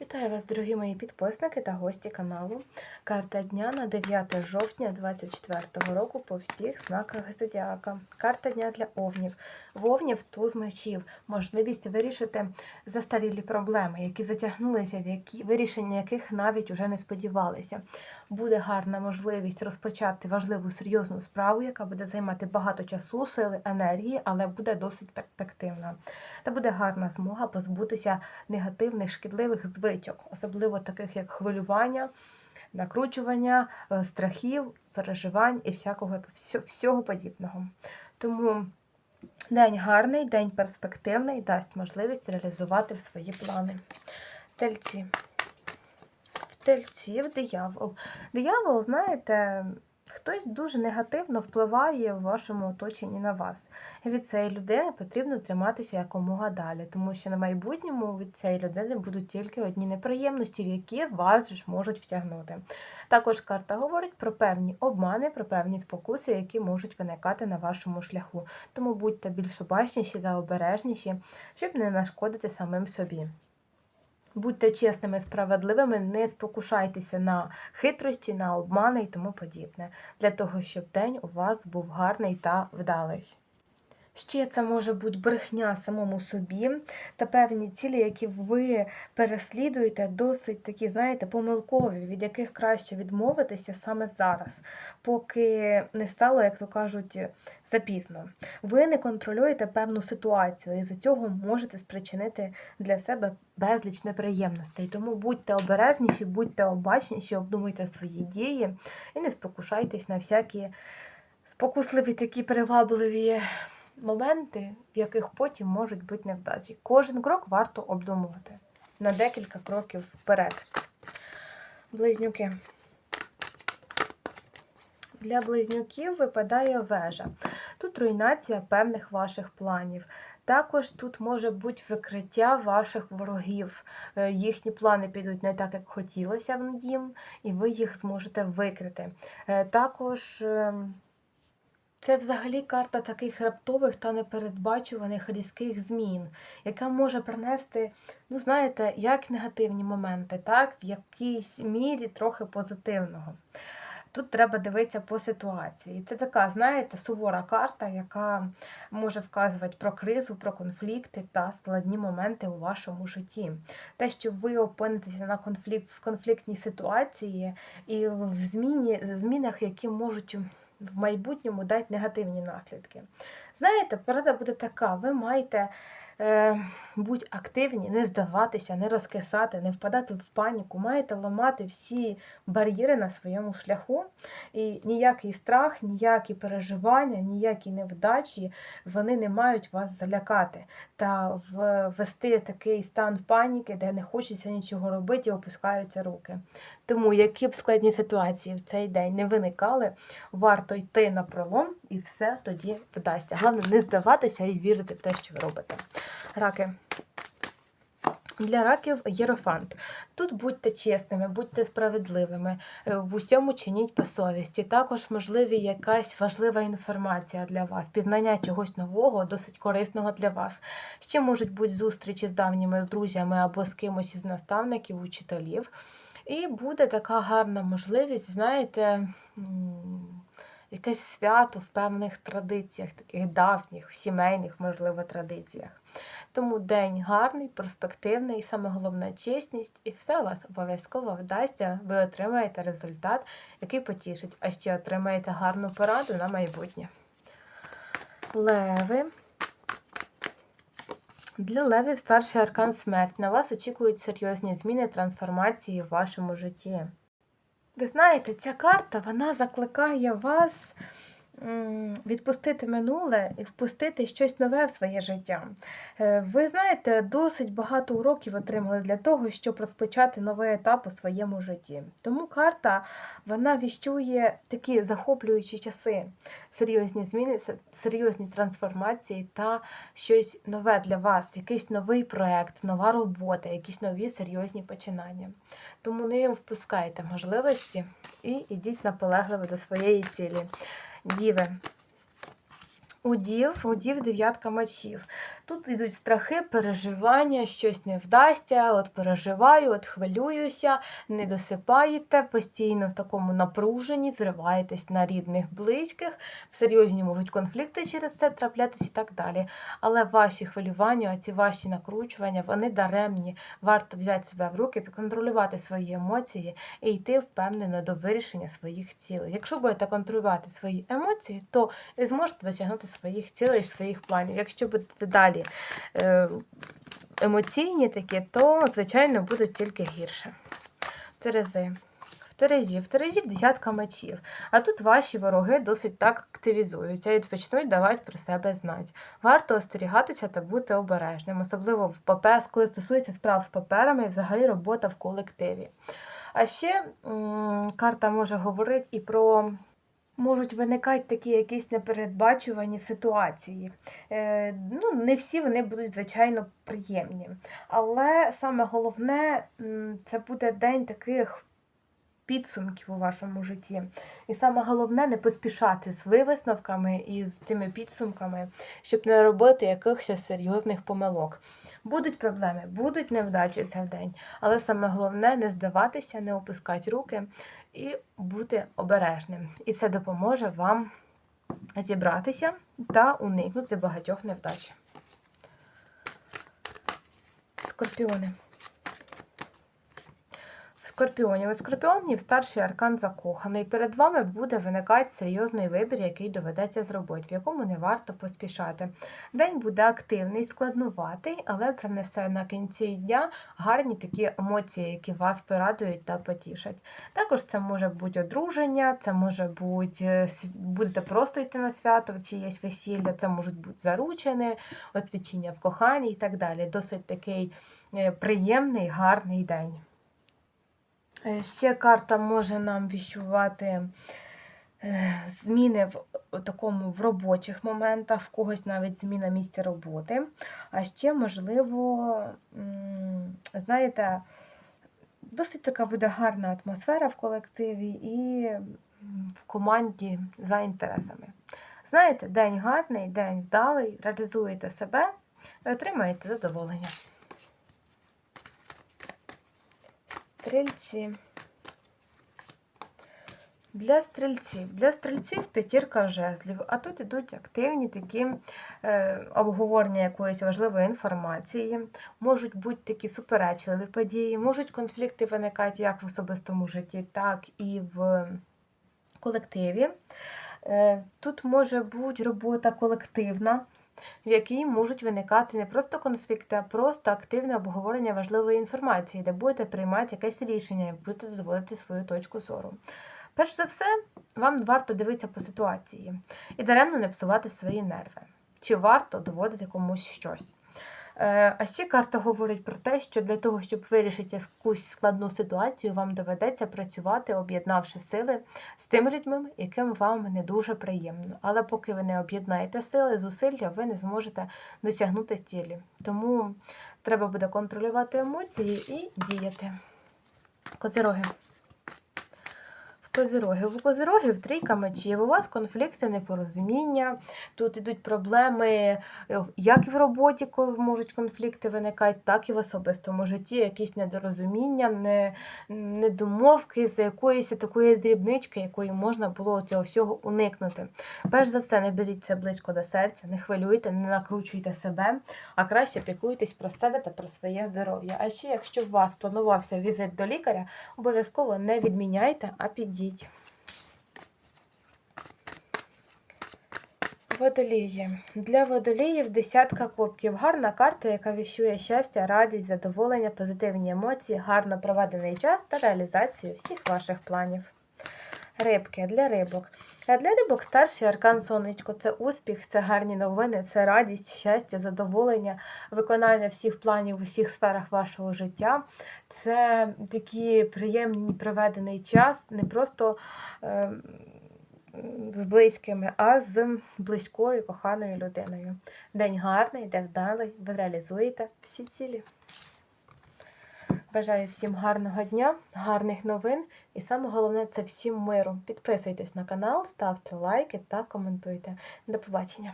Вітаю вас, дорогі мої підписники та гості каналу. Карта дня на 9 жовтня 2024 року по всіх знаках зодіака. Карта дня для овнів. Вовнів туз мечів. Можливість вирішити застарілі проблеми, які затягнулися, в які вирішення яких навіть уже не сподівалися. Буде гарна можливість розпочати важливу серйозну справу, яка буде займати багато часу, сили, енергії, але буде досить перспективна. Та буде гарна змога позбутися негативних шкідливих звичок, особливо таких як хвилювання, накручування, е, страхів, переживань і всякого всього подібного. Тому день гарний, день перспективний, дасть можливість реалізувати свої плани. Тельці. Тельців диявол. Диявол, знаєте, хтось дуже негативно впливає в вашому оточенні на вас. І від цієї людини потрібно триматися якомога далі, тому що на майбутньому від цієї людини будуть тільки одні неприємності, в які вас ж можуть втягнути. Також карта говорить про певні обмани, про певні спокуси, які можуть виникати на вашому шляху. Тому будьте більш обачніші та обережніші, щоб не нашкодити самим собі. Будьте чесними, справедливими, не спокушайтеся на хитрості, на обмани і тому подібне, для того, щоб день у вас був гарний та вдалий. Ще це може бути брехня самому собі та певні цілі, які ви переслідуєте, досить такі, знаєте, помилкові, від яких краще відмовитися саме зараз, поки не стало, як то кажуть, запізно. Ви не контролюєте певну ситуацію, і за цього можете спричинити для себе безліч неприємностей. Тому будьте обережніші, будьте обачніші, обдумуйте свої дії і не спокушайтесь на всякі спокусливі такі привабливі моменти, в яких потім можуть бути невдачі. Кожен крок варто обдумувати на декілька кроків вперед. Близнюки. Для близнюків випадає вежа. Тут руйнація певних ваших планів. Також тут може бути викриття ваших ворогів. Е, Їхні плани підуть не так, як хотілося їм, і ви їх зможете викрити. Е, Також ем, це взагалі карта таких раптових та непередбачуваних різких змін, яка може принести, ну знаєте, як негативні моменти, так, в якійсь мірі трохи позитивного. Тут треба дивитися по ситуації. Це така, знаєте, сувора карта, яка може вказувати про кризу, про конфлікти та складні моменти у вашому житті. Те, що ви опинитеся на конфлікт в конфліктній ситуації і в зміні, змінах, які можуть в майбутньому дати негативні наслідки. Знаєте, порада буде така: ви маєте е, бути активні, не здаватися, не розкисати, не впадати в паніку, маєте ламати всі бар'єри на своєму шляху. І ніякий страх, ніякі переживання, ніякі невдачі вони не мають вас залякати та ввести такий стан паніки, де не хочеться нічого робити і опускаються руки. Тому, які б складні ситуації в цей день не виникали, варто йти на пролом і все тоді вдасться. Головне не здаватися і вірити в те, що ви робите. Раки. Для раків єрофант. Тут будьте чесними, будьте справедливими, е, в усьому чиніть по совісті. Також можливі якась важлива інформація для вас, пізнання чогось нового, досить корисного для вас. Ще можуть бути зустрічі з давніми друзями або з кимось із наставників, учителів. І буде така гарна можливість, знаєте, якесь свято в певних традиціях, таких давніх, сімейних, можливо, традиціях. Тому день гарний, перспективний, саме головне чесність, і все вас обов'язково вдасться. Ви отримаєте результат, який потішить, а ще отримаєте гарну пораду на майбутнє. Леви. Для левів старший аркан смерть. На вас очікують серйозні зміни, трансформації в вашому житті. Ви знаєте, ця карта вона закликає вас відпустити минуле і впустити щось нове в своє життя. Е, Ви знаєте, досить багато уроків отримали для того, щоб розпочати новий етап у своєму житті. Тому карта вона віщує такі захоплюючі часи, серйозні зміни, серйозні трансформації та щось нове для вас, якийсь новий проект, нова робота, якісь нові серйозні починання. Тому не впускайте можливості і йдіть наполегливо до своєї цілі. Діви. У дів, дев'ятка мечів. Тут йдуть страхи, переживання, щось не вдасться, от переживаю, от хвилююся, не досипаєте, постійно в такому напруженні, зриваєтесь на рідних, близьких, серйозні можуть конфлікти через це траплятися і так далі. Але ваші хвилювання, ці ваші накручування, вони даремні. Варто взяти себе в руки, контролювати свої емоції і йти впевнено до вирішення своїх цілей. Якщо будете контролювати свої емоції, то ви зможете досягнути своїх цілей, своїх планів. Якщо будете далі е, емоційні такі, то, звичайно, будуть тільки гірше. Терези. В Терезі, в Терезі десятка мечів. А тут ваші вороги досить так активізуються і почнуть давати про себе знати. Варто остерігатися та бути обережним, особливо в папер, коли стосується справ з паперами і взагалі робота в колективі. А ще м, карта може говорити і про. Можуть виникати такі якісь непередбачувані ситуації. Е, ну, не всі вони будуть, звичайно, приємні. Але саме головне, це буде день таких підсумків у вашому житті. І саме головне не поспішати з висновками і з тими підсумками, щоб не робити якихось серйозних помилок. Будуть проблеми, будуть невдачі за день, але саме головне не здаватися, не опускати руки і бути обережним. І це допоможе вам зібратися та уникнути багатьох невдач. Скорпіони. В Скорпіоні. У Скорпіонів старший аркан закоханий. Перед вами буде виникати серйозний вибір, який доведеться зробити, в якому не варто поспішати. День буде активний, складнуватий, але принесе на кінці дня гарні такі емоції, які вас порадують та потішать. Також це може бути одруження, це може бути е, будете просто йти на свято, чи є весілля, це можуть бути заручені, освідчення в коханні і так далі. Досить такий е, приємний, гарний день. Е, Ще карта може нам віщувати е, зміни в такому в робочих моментах, в когось навіть зміна місця роботи. А ще, можливо, знаєте, досить така буде гарна атмосфера в колективі і в команді за інтересами. Знаєте, день гарний, день вдалий, реалізуєте себе отримаєте задоволення. Стрільці. Для стрільців. Для стрільців п'ятірка жезлів, а тут ідуть активні такі е, обговорення якоїсь важливої інформації, можуть бути такі суперечливі події, можуть конфлікти виникати як в особистому житті, так і в колективі. Е, тут може бути робота колективна, в якій можуть виникати не просто конфлікти, а просто активне обговорення важливої інформації, де будете приймати якесь рішення і будете доводити свою точку зору. Перш за все, вам варто дивитися по ситуації і даремно не псувати свої нерви. Чи варто доводити комусь щось? Е, А ще карта говорить про те, що для того, щоб вирішити якусь складну ситуацію, вам доведеться працювати, об'єднавши сили з тими людьми, яким вам не дуже приємно. Але поки ви не об'єднаєте сили, зусилля, ви не зможете досягнути цілі. Тому треба буде контролювати емоції і діяти. Козироги. В Козироги. У Козирогів трійка мечів. У вас конфлікти, непорозуміння. Тут ідуть проблеми е, як і в роботі, коли можуть конфлікти виникати, так і в особистому житті. Якісь недорозуміння, не, недомовки з якоїсь такої дрібнички, якої можна було цього всього уникнути. Перш за все, не беріть це близько до серця, не хвилюйте, не накручуйте себе, а краще піклуйтесь про себе та про своє здоров'я. А ще, якщо у вас планувався візит до лікаря, обов'язково не відміняйте, а підіть. Водолії. Для водоліїв десятка кубків. Гарна карта, яка віщує щастя, радість, задоволення, позитивні емоції, гарно проведений час та реалізацію всіх ваших планів. Рибки для рибок. А для рибок старший аркан сонечко це успіх, це гарні новини, це радість, щастя, задоволення, виконання всіх планів у всіх сферах вашого життя. Це такий приємний проведений час, не просто е, з близькими, а з близькою, коханою людиною. День гарний, день вдалий, ви реалізуєте всі цілі. Бажаю всім гарного дня, гарних новин і саме головне це всім миру. Підписуйтесь на канал, ставте лайки та коментуйте. До побачення!